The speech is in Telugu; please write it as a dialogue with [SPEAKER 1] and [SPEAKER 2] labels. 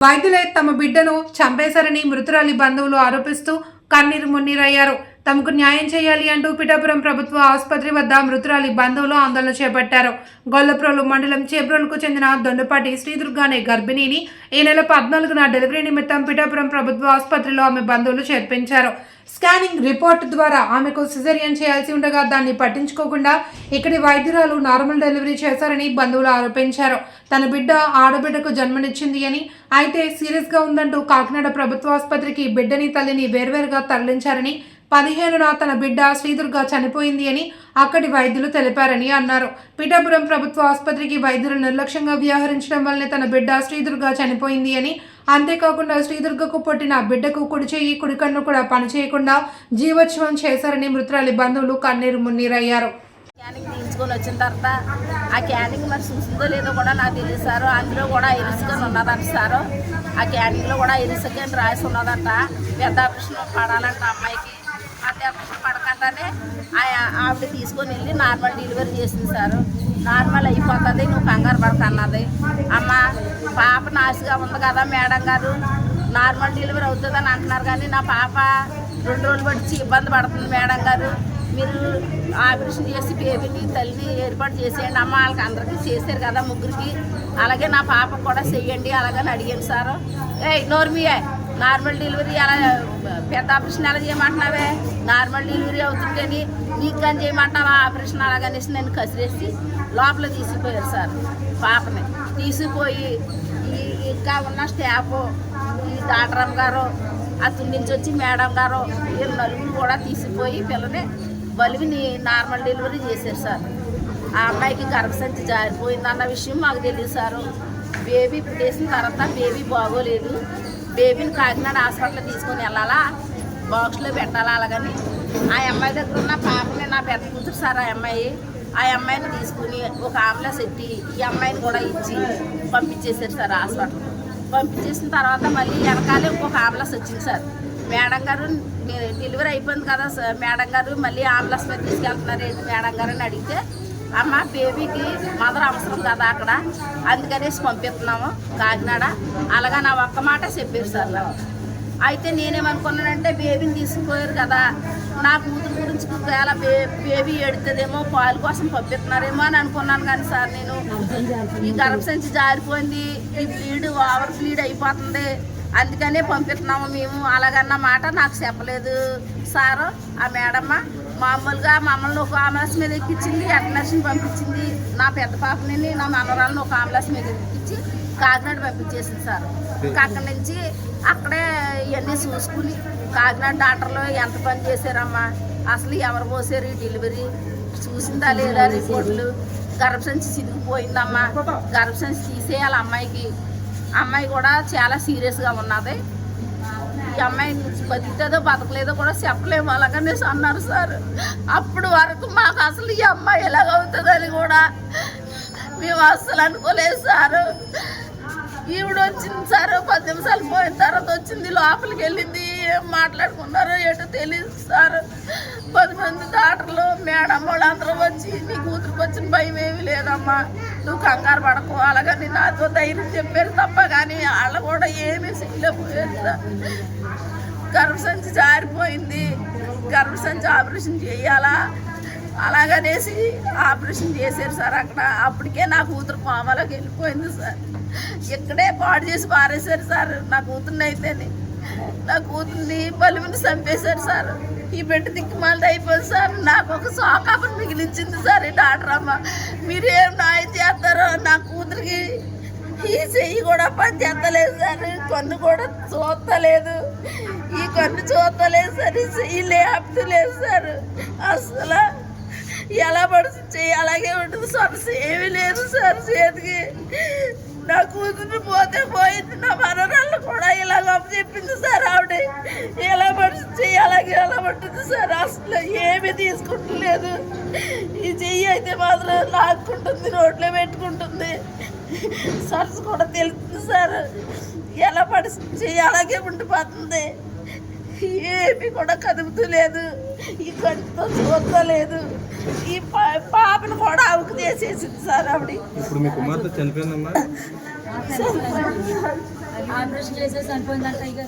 [SPEAKER 1] వైద్యులే తమ బిడ్డను చంపేశారని మృతురాలి బంధువులు ఆరోపిస్తూ కన్నీరు మున్నీరయ్యారు. తమకు న్యాయం చేయాలి అంటూ పిఠాపురం ప్రభుత్వ ఆసుపత్రి వద్ద మృతురాలి బంధువులు ఆందోళన చేపట్టారు. గొల్లప్రోలు మండలం చేబ్రోలుకు చెందిన దొండపాటి శ్రీదుర్గా అనే గర్భిణిని ఈ నెల పద్నాలుగున డెలివరీ నిమిత్తం పిఠాపురం ప్రభుత్వ ఆసుపత్రిలో ఆమె బంధువులు చేర్పించారు. స్కానింగ్ రిపోర్ట్ ద్వారా ఆమెకు సిజరియన్ చేయాల్సి ఉండగా దాన్ని పట్టించుకోకుండా ఇక్కడి వైద్యురాలు నార్మల్ డెలివరీ చేశారని బంధువులు ఆరోపించారు. తన బిడ్డ ఆడబిడ్డకు జన్మనిచ్చింది అని అయితే సీరియస్గా ఉందంటూ కాకినాడ ప్రభుత్వ ఆసుపత్రికి బిడ్డని తల్లిని వేర్వేరుగా తరలించారని పదిహేనున తన బిడ్డ శ్రీదుర్గ చనిపోయింది అని అక్కడి వైద్యులు తెలిపారని అన్నారు. పిఠాపురం ప్రభుత్వ ఆసుపత్రికి వైద్యులు నిర్లక్ష్యంగా వ్యవహరించడం వల్లనే తన బిడ్డ శ్రీదుర్గ చనిపోయింది అని. అంతేకాకుండా శ్రీదుర్గకు పుట్టిన బిడ్డకు కుడి చేయి కుడి కన్ను కూడా పనిచేయకుండా జీవోత్సవం చేశారని మృతురాలి బంధువులు కన్నీరు మున్నీరయ్యారు.
[SPEAKER 2] క్యానింగ్ తీయించుకొని వచ్చిన తర్వాత ఆ క్యానింగ్ మరి చూసిందో లేదో కూడా నాకు తెలియదు సార్. అందులో కూడా ఇరుసుకొని ఉన్నదంట సారు. ఆ క్యానింగ్లో కూడా ఇరుసుకొని రాసి ఉన్నదంట. పెద్ద ఆపరేషన్ పడాలంట అమ్మాయికి. తర్వాతనే ఆ- ఆవిడ తీసుకొని వెళ్ళి నార్మల్ డెలివరీ చేసింది సార్. నార్మల్ అయిపోతుంది నువ్వు కంగారు పడక అన్నది. అమ్మ పాప నాసిగా ఉంది కదా మేడం గారు. నార్మల్ డెలివరీ అవుతుందని అంటున్నారు కానీ నా పాప రెండు రోజులు పడిచి ఇబ్బంది పడుతుంది మేడం గారు. మీరు ఆపరేషన్ చేసి బేబీని తల్లిని ఏర్పాటు చేసేయండి. అమ్మ వాళ్ళకి అందరికీ చేశారు కదా ముగ్గురికి. అలాగే నా పాప కూడా చెయ్యండి అలాగని అడిగాను సార్. ఏ నోర్మియే. నార్మల్ డెలివరీ అలా పెద్ద ఆపరేషన్ ఎలా చేయమంటున్నావే? నార్మల్ డెలివరీ అవుతుంటేని నీకు కానీ చేయమంటావా? ఆపరేషన్ అలాగనేసి నేను కసిరేసి లోపల తీసిపోయారు సార్ పాపని. తీసిపోయి ఇంకా ఉన్న స్టాఫ్ ఈ డాక్టర్ అమ్మ గారు అతని నుంచి వచ్చి మేడం గారు వీళ్ళు నలుగురు కూడా తీసిపోయి పిల్లని బలివిని నార్మల్ డెలివరీ చేశారు సార్. ఆ అమ్మాయికి గర్భసంచి జారిపోయిందన్న విషయం మాకు తెలియదు సారు. బేబీ పుట్టేసిన తర్వాత బేబీ బాగోలేదు. బేబీని కాకినాడ హాస్పిటల్ తీసుకొని వెళ్ళాలా? బాక్స్లో పెట్టాలా అలాగని. ఆ అమ్మాయి దగ్గర ఉన్న పాపని నా పెద్ద కూతురు సార్ ఆ అమ్మాయి ఆ అమ్మాయిని తీసుకుని ఒక ఆంబులెన్స్ ఎట్టి ఈ అమ్మాయిని కూడా ఇచ్చి పంపించేశారు సార్ హాస్పిటల్. పంపించేసిన తర్వాత మళ్ళీ వెనకాలే ఇంకొక ఆంబులెన్స్ వచ్చింది సార్. మేడం గారు మీరు డెలివరీ అయిపోయింది కదా సార్. మేడం గారు మళ్ళీ ఆంబులెన్స్ మీద తీసుకెళ్తున్నారు ఏంటి? మేడం గారు అని అడిగితే అమ్మ బేబీకి మదర్ అవసరం కదా అక్కడ? అందుకనేసి పంపిస్తున్నాము. కాకినాడ. అలాగా నా ఒక్క మాట చెప్పారు సార్ నాకు. అయితే నేనేమనుకున్నానంటే బేబీని తీసుకుపోయారు కదా. నా కూతురు గురించి ఒకవేళ బేబీ ఎడుతుందేమో పాలు కోసం పంపిస్తున్నారేమో అని అనుకున్నాను కానీ సార్ నేను. ఈ గర్భసంచి జారిపోయింది. ఈ బ్లీడ్ ఓవర్ బ్లీడ్ అయిపోతుంది. అందుకనే పంపిస్తున్నాము మేము. అలాగన్న మాట నాకు చెప్పలేదు. సారు ఆ మేడమ్మ మామూలుగా మమ్మల్ని ఒక అంబులెన్స్ మీద ఎక్కించింది నర్సింగ్ పంపించింది. నా పెద్ద పాపని నా మనవరాలను ఒక అంబులెన్స్ మీద ఎక్కించి కాకినాడ పంపించేసింది సార్. ఇంకా అక్కడి నుంచి అక్కడే ఇవన్నీ చూసుకుని కాకినాడ డాక్టర్లు ఎంత పని చేశారమ్మా. అసలు ఎవరు పోసారు ఈ డెలివరీ? చూసిందా లేదా రిపోర్ట్లు? గర్భసంచి చిరిగిపోయిందమ్మా గర్భసంచి తీసేయాలి అమ్మాయికి. అమ్మాయి కూడా చాలా సీరియస్గా ఉన్నది. ఈ అమ్మాయి బతికేదో బతకలేదో కూడా చెప్పలేము అలాగనేసి అన్నారు సార్. అప్పుడు వరకు మాకు అసలు ఈ అమ్మాయి ఎలాగవుతుందని కూడా మేము అస్సలు అనుకోలేదు సారు. ఈవిడ వచ్చింది సార్ పది నిమిషాలు పోయిన తర్వాత వచ్చింది లోపలికి వెళ్ళింది ఏం మాట్లాడుకున్నారో ఏంటో తెలియదు సార్. పది మంది డాక్టర్లు మేడం వాళ్ళు అందరూ వచ్చి నీ కూతురికి వచ్చిన భయం ఏమీ లేదమ్మా నువ్వు కంగారు పడకు అలాగని నాతో ధైర్యం చెప్పారు తప్ప కానీ వాళ్ళు కూడా ఏమీ సిగ్గులేకపోయారు సార్. గర్భసంచి జారిపోయింది. గర్భసంచి ఆపరేషన్ చేయాలా? అలాగనేసి ఆపరేషన్ చేశారు సార్ అక్కడ. అప్పటికే నా కూతురు కోమలోకి వెళ్ళిపోయింది సార్. ఇక్కడే పాడు చేసి పారేశారు సార్ నా కూతుర్ని అయితేనే. నా కూతుర్ని బలిమిని చంపేశారు సార్. ఈ బిడ్డ దిక్కుమాలది అయిపోయింది సార్. నాకు ఒక సోకాపని మిగిలించింది సార్ ఈ డాక్టర్ అమ్మ. మీరేం నాయం చేస్తారో నా కూతురికి ఈ చెయ్యి కూడా పని చేస్తలేదు సార్ కన్ను కూడా చూస్తలేదు. ఈ కన్ను చూస్తలేదు సార్. ఈ చెయ్యి లేపుతలేదు సార్. అసలు ఎలా పడుతుంది? చెయ్యి అలాగే ఉంటుంది. సొరస ఏమీ లేదు సార్ చేతికి. నా కూతురు పోతే పోయింది. నా మనరాళ్ళు కూడా ఇలా గొప్ప చెప్పింది సార్ ఆవిడ. ఎలా పడుతుంది? చెయ్యి అలాగే ఎలా పడుతుంది సార్? అసలు ఏమీ తీసుకుంటలేదు. ఈ చెయ్యి అయితే మాత్రం లాక్కుంటుంది నోట్లో పెట్టుకుంటుంది. సర్స్ కూడా తెలుస్తుంది సార్. ఎలా పడుతుంది? చెయ్యి అలాగే ఉండిపోతుంది. ఏమి కూడా కదుపుతూ లేదు ఈ కంటితో చూడలేదు ఈ పాపను కూడా అవుకు చేసేసింది సార్ ఆవిడ.
[SPEAKER 3] ఇప్పుడు మీ కుమార్తె చనిపోయిందమ్మా. ఆపరేషన్ చేసే చనిపోయిందంట ఇక